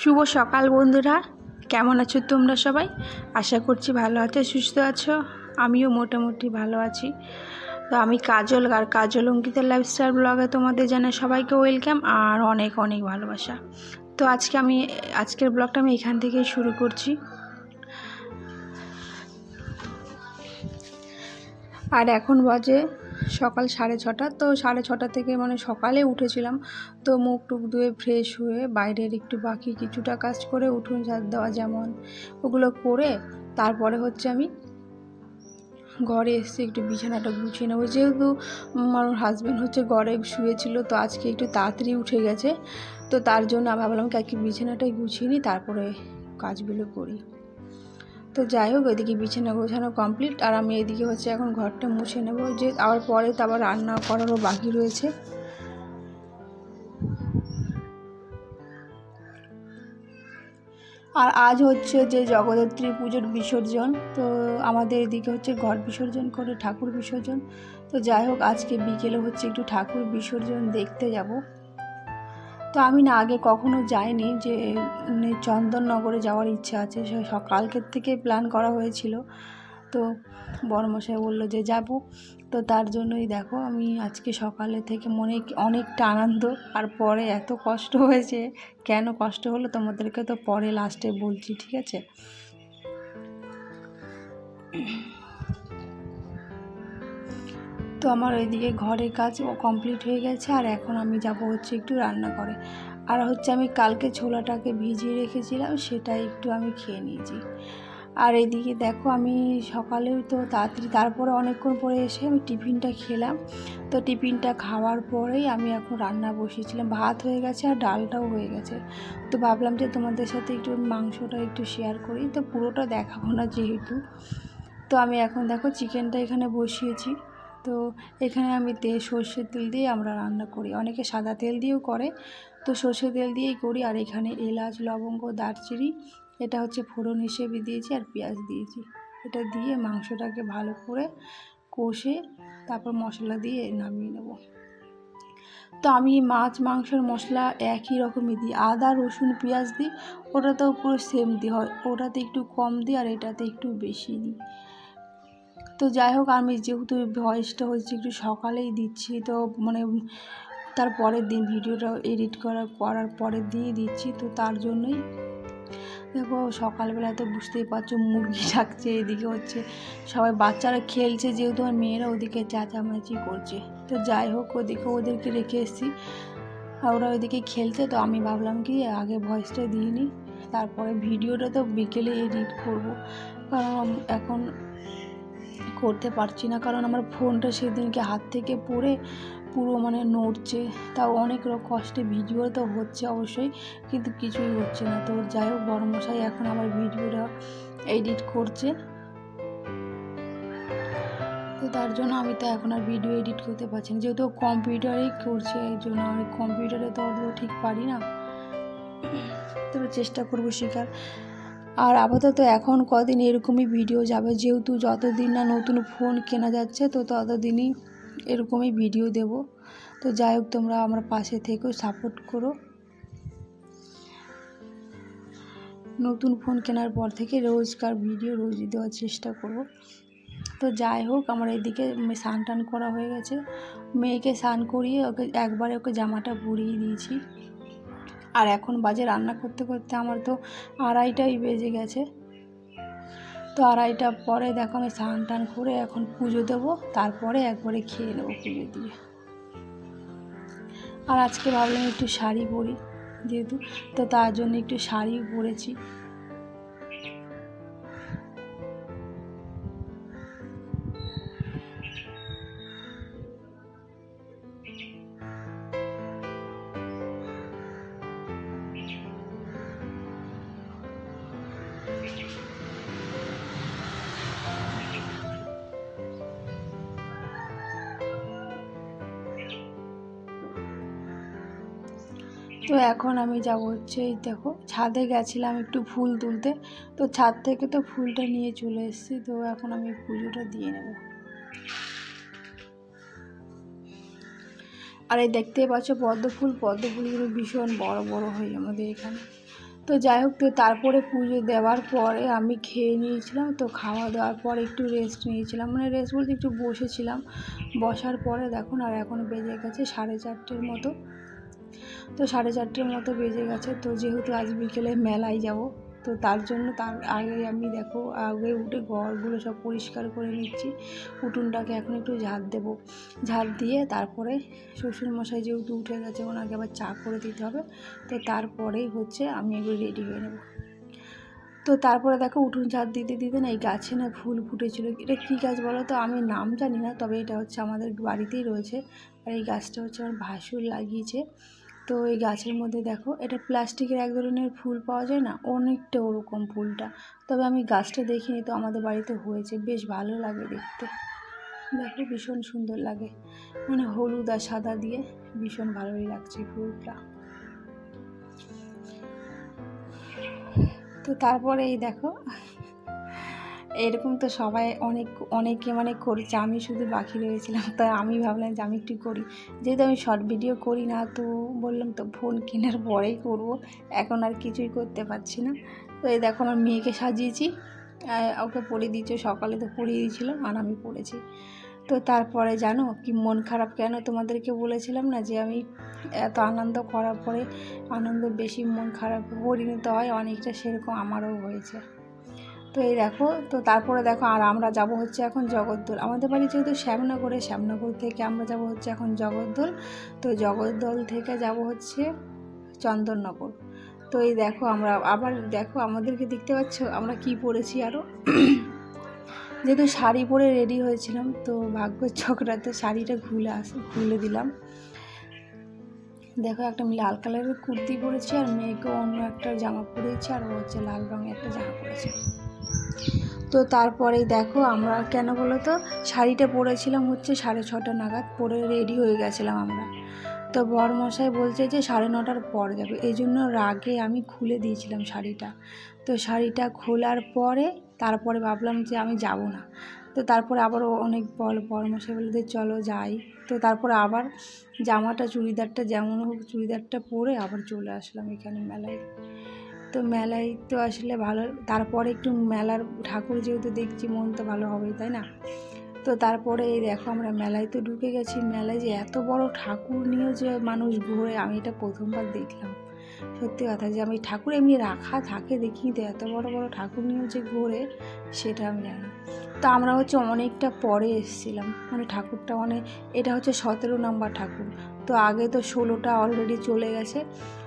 শুভ সকাল বন্ধুরা। কেমন আছো তোমরা সবাই? আশা করছি ভালো আছো, সুস্থ আছো। আমিও মোটামুটি ভালো আছি। তো আমি কাজল আর কাজল অঙ্কিতের লাইফস্টাইল ব্লগে তোমাদের জানাই সবাইকে ওয়েলকাম আর অনেক অনেক ভালোবাসা। তো আজকে আমি, আজকের ব্লগটা আমি এখান থেকেই শুরু করছি। আর এখন বাজে সকাল সাড়ে ছটা, তো সাড়ে ছটা থেকে মানে সকালে উঠেছিলাম। তো মুখ টুক ধুয়ে ফ্রেশ হয়ে বাইরের একটু বাকি কিছুটা কাজ করে উঠুন ঝাড় দেওয়া যেমন ওগুলো করে, তারপরে হচ্ছে আমি ঘরে এসে একটু বিছানাটা গুছিয়ে নেব। যেহেতু আমার হাজব্যান্ড হচ্ছে ঘরে শুয়েছিল, তো আজকে একটু তাড়াতাড়ি উঠে গেছে। তো তার জন্য ভাবলাম কি বিছানাটাই গুছিয়ে নিই, তারপরে কাজগুলো করি। তো যাই হোক ওইদিকে বিছানা গোছানো কমপ্লিট আর আমি এদিকে হচ্ছে এখন ঘরটা মুছে নেব। যে আবার পরে তো আবার রান্না করারও বাকি রয়েছে। আর আজ হচ্ছে যে জগদ্ধাত্রী পুজোর বিসর্জন, তো আমাদের এদিকে হচ্ছে ঘর বিসর্জন করে ঠাকুর বিসর্জন। তো যাই হোক, আজকে বিকেলে হচ্ছে একটু ঠাকুর বিসর্জন দেখতে যাব। তো আমি না আগে কখনো যাইনি যে চন্দননগরে যাওয়ার ইচ্ছা আছে। সে সকালকের থেকে প্ল্যান করা হয়েছিল। তো বড়মশাই বলল যে, যাব। তো তার জন্যই দেখো, আমি আজকে সকালে থেকে মনে অনেকটা আনন্দ। আর পরে এত কষ্ট হয়েছে, কেন কষ্ট হলো তোমাদেরকে তো পরে লাস্টে বলছি, ঠিক আছে? তো আমার ওইদিকে ঘরের কাজ কমপ্লিট হয়ে গেছে আর এখন আমি যাব হচ্ছে একটু রান্না করে আর হচ্ছে আমি কালকে ছোলাটাকে ভিজিয়ে রেখেছিলাম সেটা একটু আমি খেয়ে নিয়েছি। আর এদিকে দেখো আমি সকালেও তো তাড়াতাড়ি, তারপরে অনেকক্ষণ পরে এসে আমি টিফিনটা খেলাম। তো টিফিনটা খাওয়ার পরেই আমি এখন রান্না বসিয়েছিলাম। ভাত হয়ে গেছে আর ডালটাও হয়ে গেছে। তো ভাবলাম যে তোমাদের সাথে একটু মাংসটা একটু শেয়ার করি। তো পুরোটা দেখাবো না যেহেতু। তো আমি এখন দেখো চিকেনটা এখানে বসিয়েছি। তো এখানে আমি তেল সর্ষের তেল দিয়ে আমরা রান্না করি। অনেকে সাদা তেল দিয়েও করে। তো সর্ষের তেল দিয়েই করি। আর এখানে এলাচ, লবঙ্গ, দারচিনি, এটা হচ্ছে ফোড়ন হিসেবে দিয়েছি আর পেঁয়াজ দিয়েছি। এটা দিয়ে মাংসটাকে ভালো করে কষে তারপর মশলা দিয়ে নামিয়ে নেব। তো আমি মাছ, মাংসের মশলা একই রকমই দিই। আদা, রসুন, পেঁয়াজ দিই। ওটাতেও পুরো সেম দিই। হয়, ওটাতে একটু কম দিই আর এটাতে একটু বেশি দিই। তো যাই হোক, আমি যেহেতু ভয়েসটা হচ্ছে একটু সকালেই দিচ্ছি, তো মানে তার পরের দিন ভিডিওটা এডিট করার করার পরের দিনই দিচ্ছি, তো তার জন্যই। দেখো সকালবেলা তো বুঝতেই পারছ মুরগি ডাকছে, এদিকে হচ্ছে সবাই বাচ্চারা খেলছে, যেহেতু আমার মেয়েরা ওদিকে চেঁচামেচি করছে। তো যাই হোক, ওদিকে ওদেরকে রেখে এসেছি। আর ওরা ওইদিকে খেলছে, তো আমি ভাবলাম কি আগে ভয়েসটা দিইনি তারপরে ভিডিওটা তো বিকেলে এডিট করব। কারণ এখন করতে পারছি না, কারণ আমার ফোনটা সেদিনকে হাত থেকে পড়ে পুরো মানে নড়ছে। তাও অনেক কষ্টে ভিডিও তো হচ্ছে অবশ্যই, কিন্তু কিছুই হচ্ছে না। তো যাই হোক, বড়মশাই এখন আমার ভিডিওটা এডিট করছে। তো তার জন্য আমি তো এখন আর ভিডিও এডিট করতে পারছি না। যেহেতু কম্পিউটারেই করছে এই জন্য আমি কম্পিউটারে তো অত ঠিক পারি না। তবে চেষ্টা করব শেখার। আর আপাতত এখন কদিন এরকমই ভিডিও যাবে। যেহেতু যতদিন না নতুন ফোন কেনা যাচ্ছে, তো ততদিনই এরকমই ভিডিও দেব। তো যাই হোক, তোমরা আমার পাশে থেকেও সাপোর্ট করো। নতুন ফোন কেনার পর থেকে রোজকার ভিডিও রোজই দেওয়ার চেষ্টা করব। তো যাই হোক, আমার এদিকে স্নান টান করা হয়ে গেছে। মেয়েকে স্নান করিয়ে ওকে একবারে ওকে জামাটা পরিয়ে দিয়েছি। আর এখন বাজে রান্না করতে করতে আমার তো আড়াইটাই বেজে গেছে। তো আড়াইটা পরে দেখো আমি স্নান টান করে এখন পুজো দেবো, তারপরে একবারে খেয়ে নেব পুজো দিয়ে। আর আজকে ভাবলাম একটু শাড়ি পরি যেহেতু, তো তার জন্য একটু শাড়ি পরেছি। তো এখন আমি যাব হচ্ছে, এই দেখো, ছাদে গেছিলাম একটু ফুল তুলতে। তো ছাদ থেকে তো ফুলটা নিয়ে চলে এসেছি, তো এখন আমি পুজোটা দিয়ে নেব। আর এই দেখতেই পাচ্ছ, পদ্ম ফুল, পদ্ম ফুলগুলো ভীষণ বড় বড় হয় আমাদের এখানে। তো যাই হোক, তো তারপরে পুজো দেওয়ার পরে আমি খেয়ে নিয়েছিলাম, তো খাওয়া দাওয়ার পরে একটু রেস্ট নিয়েছিলাম। মানে রেস্ট বলতে একটু বসেছিলাম। বসার পরে দেখুন, আর এখন বেজে গেছে সাড়ে চারটের মতো। তো সাড়ে চারটের মতো বেজে গেছে, তো যেহেতু আজ বিকেলে মেলায় যাব তো তার জন্য তার আগে আমি দেখো, আগে উঠে ঘরগুলো সব পরিষ্কার করে নিচ্ছি। উঠোনটাকে এখন একটু ঝাড় দেবো। ঝাড় দিয়ে তারপরে শ্বশুরমশাই যেহেতু উঠে গেছে, ওনাকে আবার চা করে দিতে হবে। তো তারপরেই হচ্ছে আমি এগুলো রেডি হয়ে নেব। তো তারপরে দেখো, উঠোন ঝাড় দিতে দিতে না এই গাছে না ফুল ফুটেছিল। এটা কী গাছ বলো তো? আমি নাম জানি না, তবে এটা হচ্ছে আমাদের বাড়িতেই রয়েছে। আর এই গাছটা হচ্ছে আমার ভাসুর লাগিয়েছে। তো এই গাছের মধ্যে দেখো, এটা প্লাস্টিকের এক ধরনের ফুল পাওয়া যায় না, অনেকটা ওরকম ফুলটা। তবে আমি গাছটা দেখিনি তো আমাদের বাড়িতে হয়েছে, বেশ ভালো লাগে দেখতে। দেখো, ভীষণ সুন্দর লাগে। মানে হলুদ আর সাদা দিয়ে ভীষণ ভালোই লাগছে ফুলটা। তো তারপরে এই দেখো এরকম তো সবাই অনেক, অনেকে মানে করেছে আমি শুধু বাকি রয়েছিলাম তাই আমি ভাবলাম যে আমি একটু করি। যেহেতু আমি শর্ট ভিডিও করি না, তো বললাম তো ফোন কেনার পরেই করব, এখন আর কিছুই করতে পারছি না। তো এই দেখো আমার মেয়েকে সাজিয়েছি ওকে পরিয়ে দিয়েছে সকালে তো পরিয়ে দিয়েছিল, আর আমি পড়েছি। তো তারপরে জানো কি মন খারাপ কেন তোমাদেরকে বলেছিলাম না যে আমি এত আনন্দ করার পরে আনন্দ বেশি মন খারাপ পরিণত হয় অনেকটা সেরকম আমারও হয়েছে। তো এই দেখো, তো তারপরে দেখো, আর আমরা যাব হচ্ছে এখন জগদ্দল। আমাদের বাড়ি যেহেতু শ্যামনগরে, শ্যামনগর থেকে আমরা যাব হচ্ছে এখন জগদ্দল। তো জগদ্দল থেকে যাব হচ্ছে চন্দননগর। তো এই দেখো, আমরা আবার দেখো, আমাদেরকে দেখতে পাচ্ছ? আমরা কি পরেছি আরও যেহেতু শাড়ি পরে রেডি হয়েছিলাম, তো ভাগ্য চক্রাতে শাড়িটা খুলে আস, খুলে দিলাম। দেখো, একটা আমি লাল কালারের কুর্তি পরেছি, আর মেয়েকে অন্য একটা জামা পরেছি, আর ও হচ্ছে লাল রঙের একটা জামা পরেছে। তো তারপরেই দেখো আমরা, কেন বলো তো? শাড়িটা পরেছিলাম হচ্ছে সাড়ে ছটা নাগাদ, পরে রেডি হয়ে গেছিলাম আমরা। তো বরমশাই বলছে যে সাড়ে নটার পর যাবে। এই জন্য রাগে আমি খুলে দিয়েছিলাম শাড়িটা। তো শাড়িটা খোলার পরে তারপরে ভাবলাম যে আমি যাব না। তো তারপরে আবার অনেক বল, বরমশাই বলে যে চলো যাই। তো তারপরে আবার জামাটা, চুড়িদারটা, যেমন হোক চুড়িদারটা পরে আবার চলে আসলাম এখানে মেলায়। তো মেলায় তো আসলে ভালো, তারপরে একটু মেলার ঠাকুর যেহেতু দেখছি মন তো ভালো হবেই তাই না? তো তারপরে এই দেখো আমরা মেলায় তো ঢুকে গেছি, মেলায় যে এত বড় ঠাকুর নিয়েও যে মানুষ ঘোরে, আমি এটা প্রথমবার দেখলাম। সত্যি কথা যে আমি ঠাকুর এমনি রাখা থাকে দেখি তো, এত বড় বড় ঠাকুর নিয়েও যে ঘোরে, সেটা আমি জানি তো আমরা হচ্ছে অনেকটা পরে এসেছিলাম মানে ঠাকুরটা মানে এটা হচ্ছে সতেরো নম্বর ঠাকুর। তো আগে তো ষোলোটা অলরেডি চলে গেছে।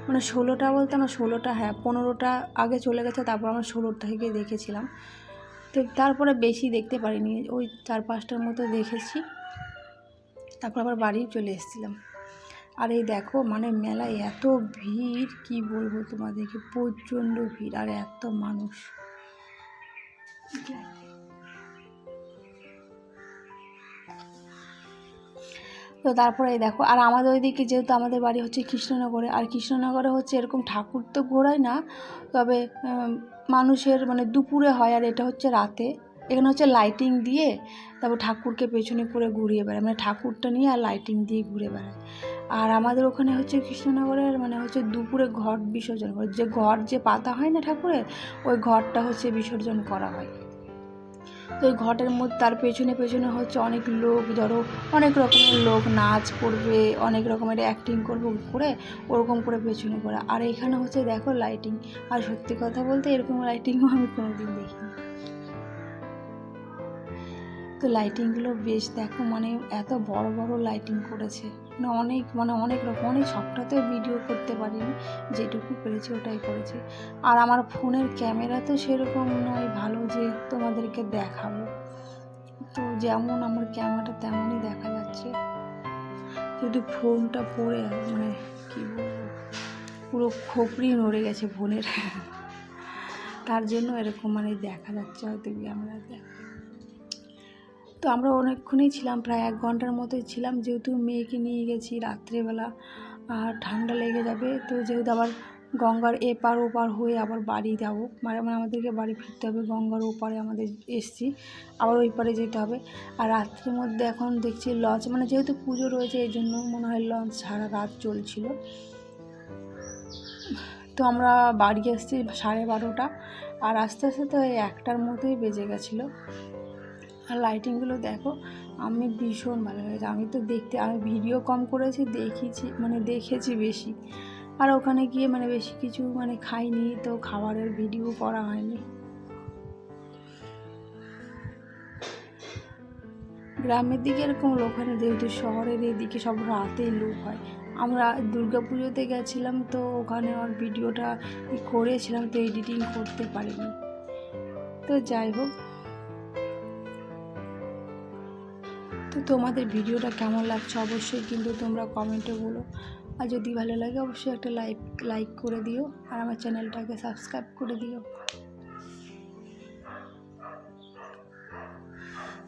মানে ষোলোটা বলতে আমার ষোলোটা হ্যাঁ পনেরোটা আগে চলে গেছে, তারপর আমরা ষোলোটা থেকে দেখেছিলাম। তো তারপরে বেশি দেখতে পারিনি, ওই চার পাঁচটার মতো দেখেছি। তারপর আবার বাড়ি চলে এসেছিলাম। আর এই দেখো মানে মেলায় এত ভিড়, কি বলব তোমাদেরকে, প্রচণ্ড ভিড়, আর এত মানুষ। তো তারপরে দেখো, আর আমাদের ওইদিকে যেহেতু আমাদের বাড়ি হচ্ছে কৃষ্ণনগরে, আর কৃষ্ণনগরে হচ্ছে এরকম ঠাকুর তো ঘোরায় না, তবে মানুষের মানে দুপুরে হয় আর এটা হচ্ছে রাতে। এখানে হচ্ছে লাইটিং দিয়ে তারপর ঠাকুরকে পেছনে করে ঘুরিয়ে বেড়ায় মানে ঠাকুরটা নিয়ে আর লাইটিং দিয়ে ঘুরে বেড়ায়। আর আমাদের ওখানে হচ্ছে কৃষ্ণনগরের মানে হচ্ছে দুপুরে ঘট বিসর্জন করে, যে ঘট যে পাতা হয় না ঠাকুরের, ওই ঘরটা হচ্ছে বিসর্জন করা হয়। তো ওই ঘটের মধ্যে তার পেছনে পেছনে হচ্ছে অনেক লোক, ধরো অনেক রকমের লোক, নাচ করবে, অনেক রকমের অ্যাক্টিং করবে করে, ওরকম করে পেছনে করে। আর এখানে হচ্ছে দেখো লাইটিং আর সত্যি কথা বলতে এরকম লাইটিংও আমি কোনোদিন দেখিনি। তো লাইটিংগুলো বেশ দেখো মানে এত বড় বড় লাইটিং করেছে। মানে অনেক মানে অনেক রকম, অনেক সবটাতেও ভিডিও করতে পারিনি, যেটুকু পেরেছি ওটাই করেছি। আর আমার ফোনের ক্যামেরা তো সেরকম নয়, ভালো যে তোমাদেরকে দেখাবো। তো যেমন আমার ক্যামেরাটা তেমনই দেখা যাচ্ছে। যদি ফোনটা পড়ে মানে কী বলব, পুরো খোপড়ি নড়ে গেছে ফোনের তার জন্য এরকম মানে দেখা যাচ্ছে হয়তো ক্যামেরা ক্যামেরাতে তো আমরা অনেকক্ষণই ছিলাম, প্রায় এক ঘণ্টার মতোই ছিলাম। যেহেতু মেয়েকে নিয়ে গেছি রাত্রেবেলা, আর ঠান্ডা লেগে যাবে, তো যেহেতু আবার গঙ্গার এপার ওপার হয়ে আবার বাড়ি যাব মানে মানে আমাদেরকে বাড়ি ফিরতে হবে, গঙ্গার ওপারে আমাদের এসছি, আবার ওই পারে যেতে হবে। আর রাত্রের মধ্যে এখন দেখছি লঞ্চ মানে যেহেতু পুজো রয়েছে, এই জন্য মনে হয় লঞ্চ সারা রাত চলছিল। তো আমরা বাড়ি এসেছি সাড়ে বারোটা, আর আস্তে আস্তে তো একটার মতোই বেজে গেছিল। আর লাইটিংগুলো দেখো, আমি ভীষণ ভালো লেগেছে। আমি তো দেখতে, আমি ভিডিও কম করেছি, দেখেছি মানে দেখেছি বেশি। আর ওখানে গিয়ে মানে বেশি কিছু মানে খাইনি, তো খাবারের ভিডিও করা হয়নি। গ্রামের দিকে এরকম লোক হয় না, যেহেতু শহরের এদিকে সব রাতেই লোক হয়। আমরা দুর্গা পুজোতে গেছিলাম, তো ওখানে আমার ভিডিওটা করেছিলাম, তো এডিটিং করতে পারিনি। তো যাই হোক তো তোমাদের ভিডিওটা কেমন লাগছে অবশ্যই কিন্তু তোমরা কমেন্টে বলো। আর যদি ভালো লাগে অবশ্যই একটা লাইক লাইক করে দিও আর আমার চ্যানেলটাকে সাবস্ক্রাইব করে দিও।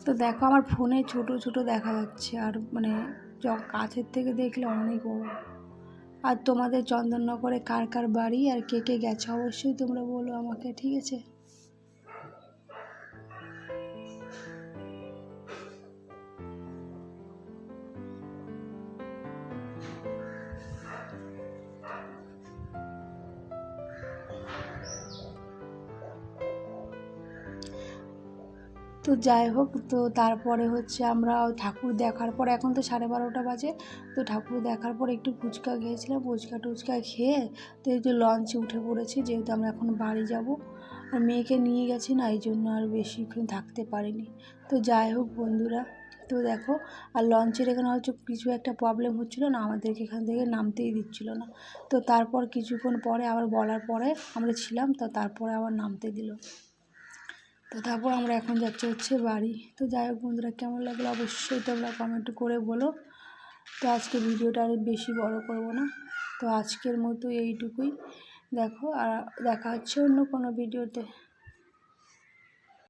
তো দেখো আমার ফোনে ছোট ছোট দেখা যাচ্ছে আর মানে কাছের থেকে দেখলে অনেক বড়। আর তোমাদের চন্দননগরে কার কার বাড়ি আর কে কে গেছে অবশ্যই তোমরা বলো আমাকে, ঠিক আছে? তো যাই হোক, তো তারপরে হচ্ছে আমরা ঠাকুর দেখার পর, এখন তো সাড়ে বারোটা বাজে, তো ঠাকুর দেখার পর একটু ফুচকা খেয়েছিলাম, ফুচকা টুচকা খেয়ে তো এই যে লঞ্চে উঠে পড়েছি, যেহেতু আমরা এখন বাড়ি যাব। আর মেয়েকে নিয়ে গেছি না, এই জন্য আর বেশিক্ষণ থাকতে পারিনি। তো যাই হোক বন্ধুরা, তো দেখো, আর লঞ্চের এখানে হচ্ছে কিছু একটা প্রবলেম হচ্ছিল না, আমাদেরকে এখান থেকে নামতেই দিচ্ছিল না। তো তারপর কিছুক্ষণ পরে, আবার বলার পরে আমরা ছিলাম, তো তারপরে আবার নামতে দিল। তো তারপর আমরা এখন যাচ্ছি হচ্ছে বাড়ি। তো যাই হোক বন্ধুরা, কেমন লাগল অবশ্যই তোমরা কমেন্ট করে বলো। তো আজকে ভিডিওটা আর বেশি বড় করব না। তো আজকের মতো এইটুকুই। দেখো, আর দেখা হচ্ছে অন্য কোনো ভিডিওতে।